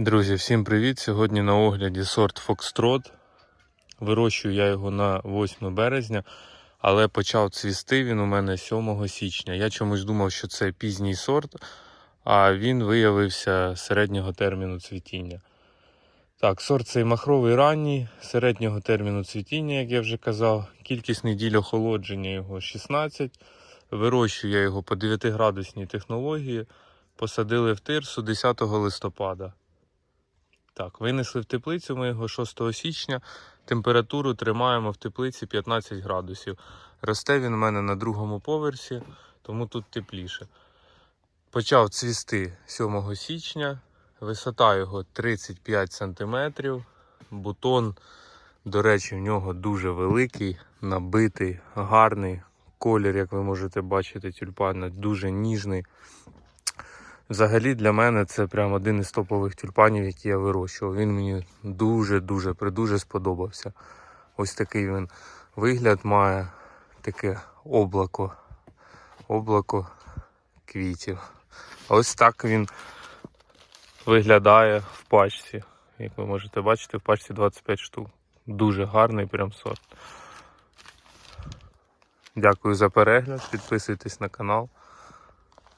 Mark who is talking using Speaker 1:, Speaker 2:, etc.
Speaker 1: Друзі, всім привіт! Сьогодні на огляді сорт Foxtrot. Вирощую я його на 8 березня, але почав цвісти він у мене 7 січня. Я чомусь думав, що це пізній сорт, а він виявився середнього терміну цвітіння. Так, сорт цей махровий ранній, середнього терміну цвітіння, як я вже казав. Кількість неділь охолодження його 16. Вирощую я його по 9-градусній технології. Посадили в тирсу 10 листопада. Так, винесли в теплицю ми його 6 січня. Температуру тримаємо в теплиці 15 градусів. Росте він у мене на другому поверсі, тому тут тепліше. Почав цвісти 7 січня. Висота його 35 см. Бутон, до речі, в нього дуже великий, набитий, гарний. Колір, як ви можете бачити, тюльпана дуже ніжний. Взагалі для мене це прям один із топових тюльпанів, які я вирощував. Він мені дуже-дуже придуже сподобався. Ось такий він вигляд має таке облако. Облако квітів. Ось так він виглядає в пачці. Як ви можете бачити, в пачці 25 штук. Дуже гарний прям сорт. Дякую за перегляд. Підписуйтесь на канал.